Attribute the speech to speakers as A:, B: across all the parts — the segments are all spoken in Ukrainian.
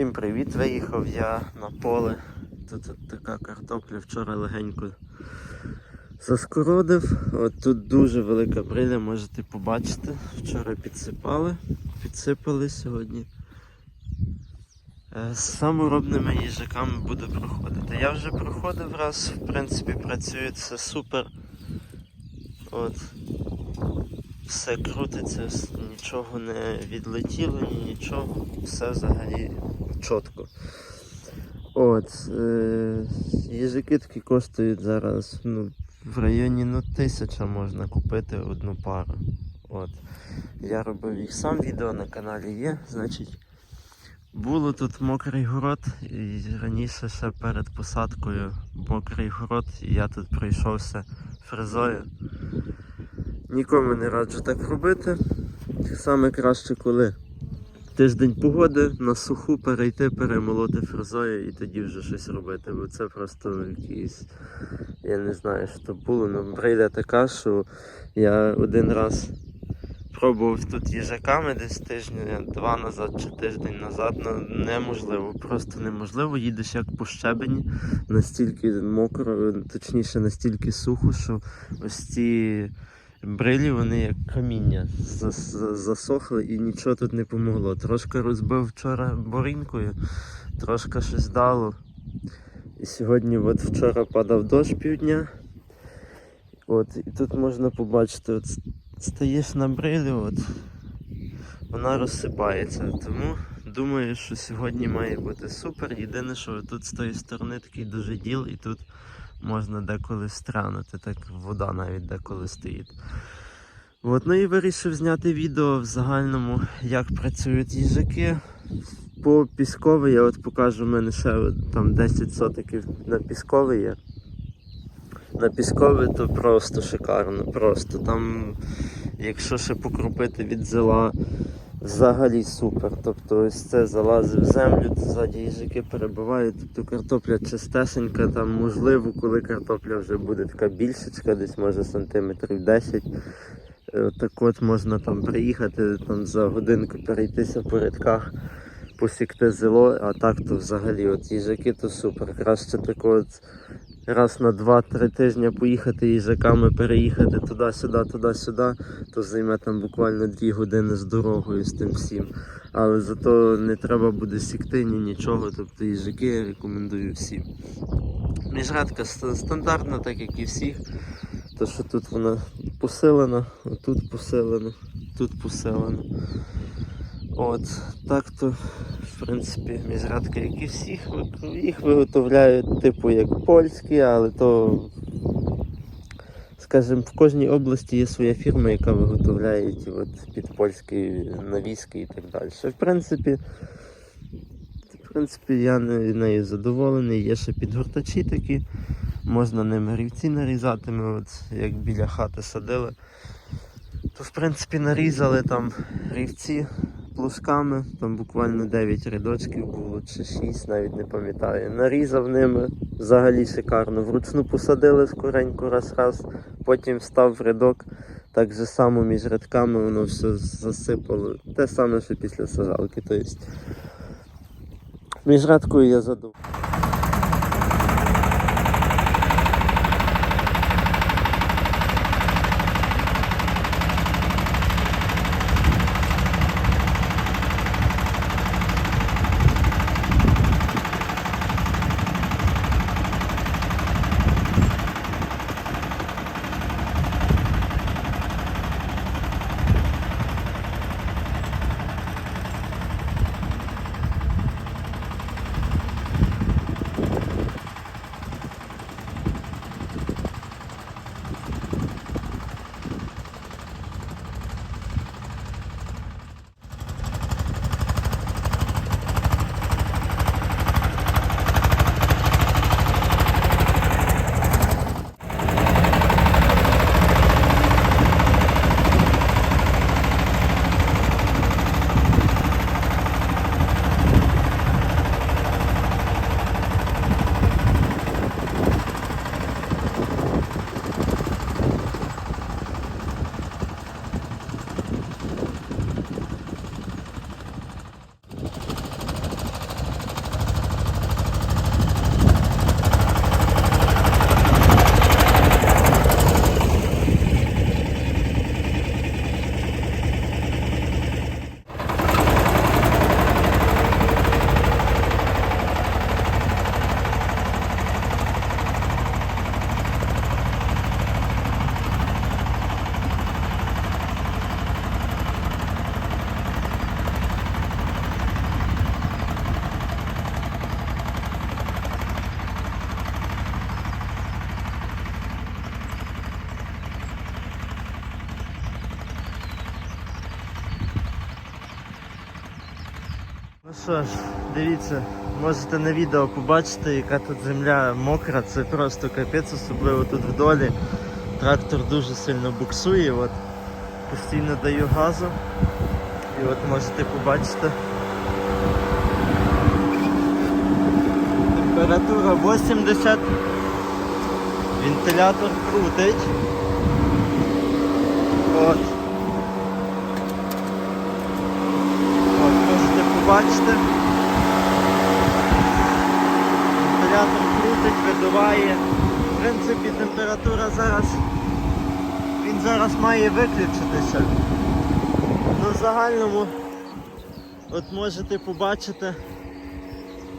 A: Всім привіт! Виїхав я на поле. Тут така картопля вчора легенько заскородив. От тут дуже велика бриля, можете побачити. Вчора підсипали, підсипали сьогодні. Е, З саморобними їжаками буду проходити. Я вже проходив раз, в принципі, працює це супер. От. Все крутиться, нічого не відлетіло, нічого, все взагалі чітко. От, е, їжаки такі коштують зараз ну, в районі ну, тисяча можна купити одну пару. От. Я робив їх сам, відео на каналі є. Значить, було тут мокрий город, і раніше ще перед посадкою мокрий город, і я тут пройшовся фрезою. Нікому не раджу так робити. Саме краще, коли тиждень погоди на суху перейти, перемолоти фрезою і тоді вже щось робити. Бо це просто якийсь, я не знаю, що то було. Ну, брейля така, що я один раз пробував тут їжаками десь тижня два назад чи тиждень назад. Ну неможливо, просто неможливо. Їдеш як по щебені, настільки мокро, точніше настільки сухо, що ось ці брилі вони як каміння засохли і нічого тут не помогло. Трошки розбив вчора борінкою, трошки щось дало. І сьогодні, от вчора падав дощ півдня. От, і тут можна побачити, от стаєш на брилі, от, вона розсипається. Тому думаю, що сьогодні має бути супер. Єдине, що тут з тої сторони такий дуже діл, і тут можна деколи стрянути, так вода навіть деколи стоїть. От, ну і вирішив зняти відео в загальному, як працюють їжаки. По пісковій я от покажу, в мене ще там 10 сотиків на пісковий є. На пісковий то просто шикарно, просто там, якщо ще покропити від зела, взагалі супер. Тобто ось це залазить в землю, ззаді їжаки перебувають, тобто картопля чистесенька, там можливо, коли картопля вже буде така більшечка, десь може сантиметрів 10. е, Так от можна там приїхати там за годинку перейтися по рядках, посікти зело, а так то взагалі от їжаки то супер. Краще так от раз на 2-3 тижні поїхати їжаками, переїхати туди-сюди, туди-сюди, то займе там буквально 2 години з дорогою з тим всім. Але зато не треба буде сікти ні нічого, тобто їжаки я рекомендую всім. Міжрадка стандартна, так як і всіх. То що тут вона посилена, тут посилена, тут посилена. От, так то, в принципі, міжрадка, як і всіх, їх виготовляють, типу, як польські, але то, скажімо, в кожній області є своя фірма, яка виготовляє ті от під польські навіски і так далі. В принципі, в принципі, я нею задоволений. Є ще підгортачі такі, можна ними рівці нарізати. Ми от як біля хати садили. То в принципі нарізали там рівці плужками, там буквально 9 рядочків було чи 6, навіть не пам'ятаю. Нарізав ними взагалі шикарно. Вручну посадили скоренько раз-раз, потім став в рядок. Так же само між рядками воно все засипало. Те саме, що після сажалки. Тобто, між рядкою я задоволений. Що ж, дивіться, можете на відео побачити, яка тут земля мокра, це просто капець, особливо тут в долі. Трактор дуже сильно буксує, от постійно даю газу. І от можете побачити. Температура 80. Вентилятор крутить. От, побачити. Вентилятор крутить, видуває. В принципі, температура зараз. Він зараз має виключитися. Ну, в загальному, от можете побачити,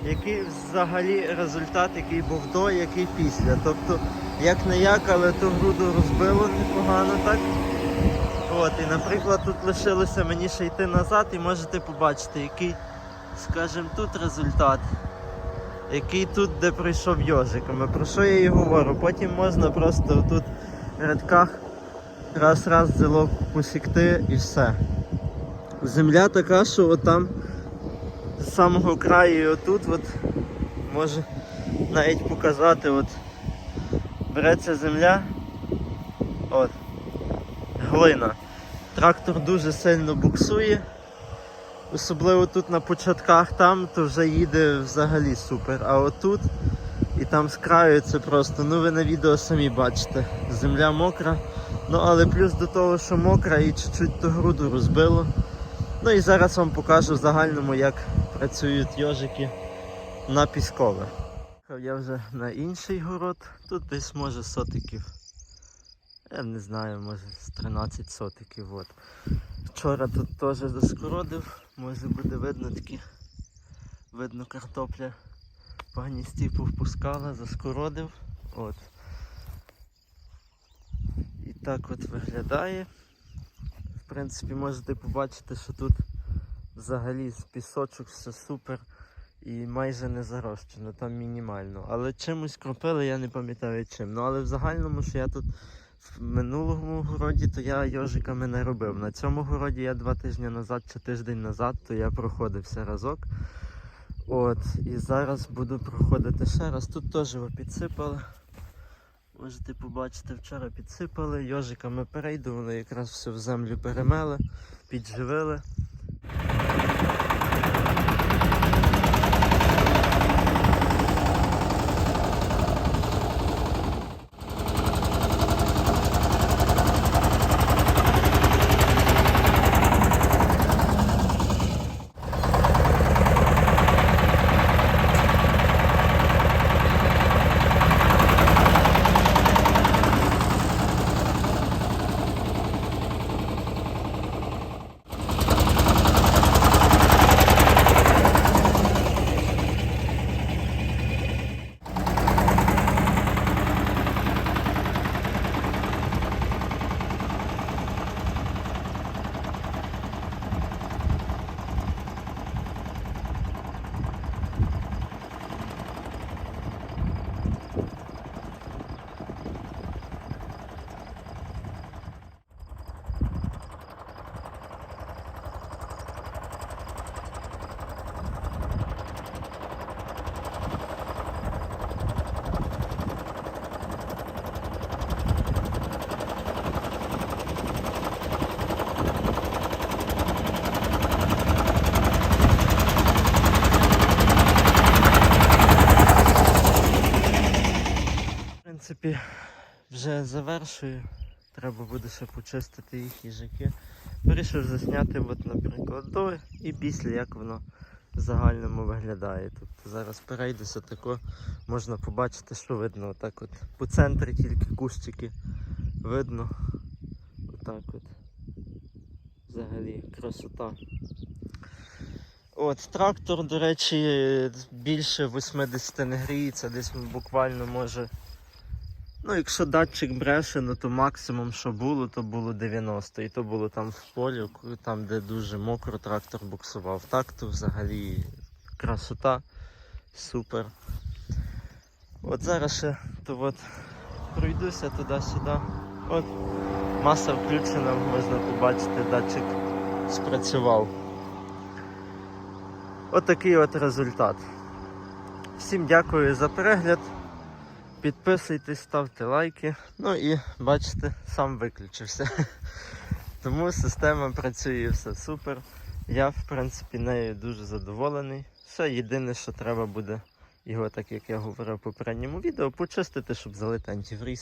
A: який взагалі результат, який був до, який після. Тобто, як не як, але ту груду розбило непогано, так? От, і наприклад, тут лишилося мені ще йти назад і можете побачити, який, скажімо, тут результат. Який тут, де пройшов йожиками. Про що я і говорю? Потім можна просто тут в рядках раз-раз зело посікти і все. Земля така, що от там з самого краю і отут от, може навіть показати, от береться земля. От. Глина. Трактор дуже сильно буксує. Особливо тут на початках там, то вже їде взагалі супер. А отут і там з краю це просто, ну ви на відео самі бачите, земля мокра. Ну але плюс до того, що мокра і чуть-чуть ту груду розбило. Ну і зараз вам покажу в загальному, як працюють йожики на піскове. Я вже на інший город, тут десь може сотиків. Я не знаю, може з 13 сотиків. От. Вчора тут теж заскородив, може буде видно такі. Видно картопля по гністі повпускала, заскородив. От. І так от виглядає. В принципі, можете побачити, що тут взагалі з пісочок все супер і майже не зарощено, там мінімально. Але чимось кропили, я не пам'ятаю чим. Ну але в загальному, що я тут в минулому городі, то я йожиками не робив. На цьому городі я два тижні назад чи тиждень назад, то я проходився разок. От, і зараз буду проходити ще раз. Тут теж його підсипали. Можете побачити, вчора підсипали, йожиками перейдували, якраз все в землю перемели, підживили. В принципі, вже завершую. Треба буде ще почистити їх їжаки. Вирішив засняти, от, наприклад, до і після, як воно в загальному виглядає. Тобто зараз перейдуся тако, можна побачити, що видно. Отак от. По центрі тільки кущики видно. Отак от. Взагалі красота. От, трактор, до речі, більше 80 не гріється, десь буквально може. Ну, якщо датчик бреше, ну то максимум, що було, то було 90. І то було там в полі, там, де дуже мокро трактор буксував. Так, то взагалі красота, супер. От зараз ще то от пройдуся туди-сюди. От маса включена, можна побачити, датчик спрацював. Отакий от результат. Всім дякую за перегляд. Підписуйтесь, ставте лайки. Ну і бачите, сам виключився. Тому система працює все супер. Я, в принципі, нею дуже задоволений. Все єдине, що треба буде його, так як я говорив в попередньому відео, почистити, щоб залити антивріз.